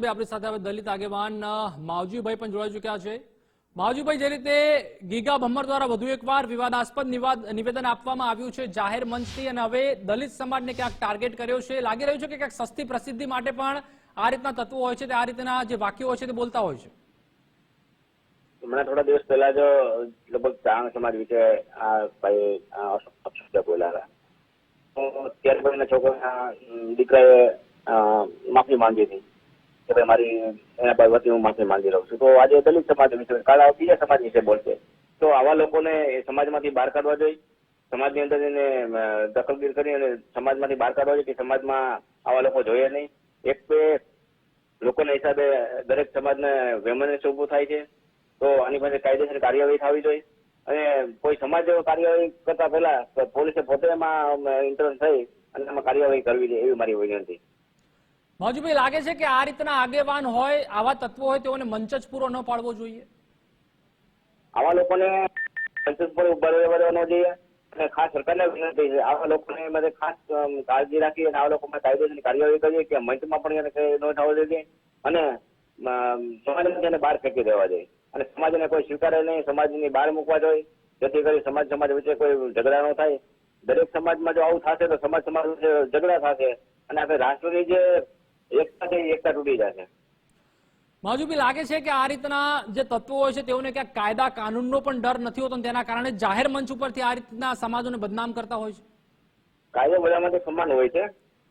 આપણી સાથે હવે દલિત આગેવાન માવજીભાઈ પણ જોડાઈ ચુક્યા છે. માવજીભાઈ, જે રીતે ગીગા ભમ્મર દ્વારા વધુ એકવાર વિવાદાસ્પદ નિવેદન આપવામાં આવ્યું છે જાહેર મંચથી અને હવે દલિત સમાજને ક્યાંક ટાર્ગેટ કર્યો છે, લાગી રહ્યું છે કે ક્યાંક સસ્તી પ્રસિદ્ધિ માટે પણ આ રીતના તત્વો હોય છે તે આ રીતના જે વાક્યો હોય છે તે બોલતા હોય છે. હમણાં થોડા દિવસ પહેલા જો લગભગ ચારણ સમાજ વિશે આ ભાઈ બોલ્યા હતા. તો ત્યાર પછી દીકરાએ માફી માંગી હતી. ભાઈ મારી એના વતી હું માફી માંગી રહું છું. તો આજે દલિત સમાજ વિશે કાલે બીજા સમાજ વિશે બોલશે. તો આવા લોકોને સમાજમાંથી બહાર કાઢવા જોઈએ. સમાજની અંદર એને દખલગીર કરી અને સમાજમાંથી બહાર કાઢવા જોઈએ કે સમાજમાં આવા લોકો જોઈએ નહીં. એક તો લોકોના હિસાબે દરેક સમાજને વેમનસ ઉભું થાય છે. તો આની પાસે કાયદેસર કાર્યવાહી થવી જોઈએ. અને કોઈ સમાજ કાર્યવાહી કરતા પહેલા પોલીસે પોતે એમાં ઇન્ટરન થઈ અને એમાં કાર્યવાહી કરવી જોઈએ એવી મારી વિનંતી. માવજીભાઈ, લાગે છે કે આ રીતના આગેવાન હોય, આવા તત્વો હોય, તેઓને મંચ જ પૂરો ન પાડવો જોઈએ? આવા લોકોને મંચ પર ઊભા રહેવાનો જોઈએ અને ખાસ સરકારને વિનંતી છે. આવા લોકોને માટે ખાસ કાળજી રાખી અને આવા લોકો માટે કાયદેસરની કાર્યવાહી કરીએ કે મંચમાં પણ એને કઈ ન થવા જોઈએ અને એને બહાર ફેંકી દેવા જોઈએ. અને સમાજને કોઈ સ્વીકારે નહીં, સમાજની બહાર મૂકવા જોઈએ. જેથી કરી સમાજ સમાજ વચ્ચે કોઈ ઝઘડા ન થાય. દરેક સમાજમાં જો આવું થશે તો સમાજ સમાજ વચ્ચે ઝઘડા થશે. અને આપણે રાષ્ટ્રની જે એકતા છે એકતા તૂટી જશે માજુભી લાગે છે કે આ રીતના જે તત્વો હોય છે તેઓને ક્યાંક કાયદા કાનૂનનો પણ ડર નથી હોતો તેના કારણે જાહેર મંચ ઉપરથી આ રીતના સમાજોને બદનામ કરતા હોય છે? કાયદો બધા માટે સમાન હોય છે.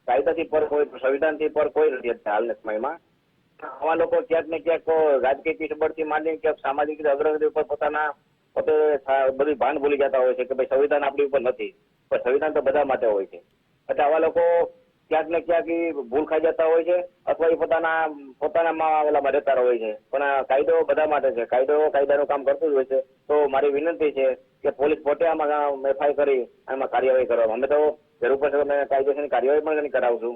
કાયદાથી પર કોઈ સંવિધાનથી પર કોઈ નથી હાલ હાલના સમયમાં. આવા લોકો ક્યાંક ને ક્યાંક રાજકીય પીઠબળથી માંડીને ક્યાંક સામાજિક અગ્રગતિ ઉપર પોતાના પોતે બધું ભાન ભૂલી જતા હોય છે કે ભાઈ સંવિધાન આપણી ઉપર નથી. પણ સંવિધાન તો બધા માટે હોય છે. એટલે આવા લોકો ક્યાંક ને ક્યાંક એ ભૂલ ખાઈ જતા હોય છે, અથવા એ પોતાના પોતાનામાં ઓલામાં રહેતા હોય છે. પણ કાયદો બધા માટે છે. કાયદો કાયદાનું કામ કરતું જ હોય છે. તો મારી વિનંતી છે કે પોલીસ પોતે આમાં એફઆઈ કરી આમાં કાર્યવાહી કરવા અમે તો જરૂર પડશે તો કાર્યવાહી પણ કરાવશું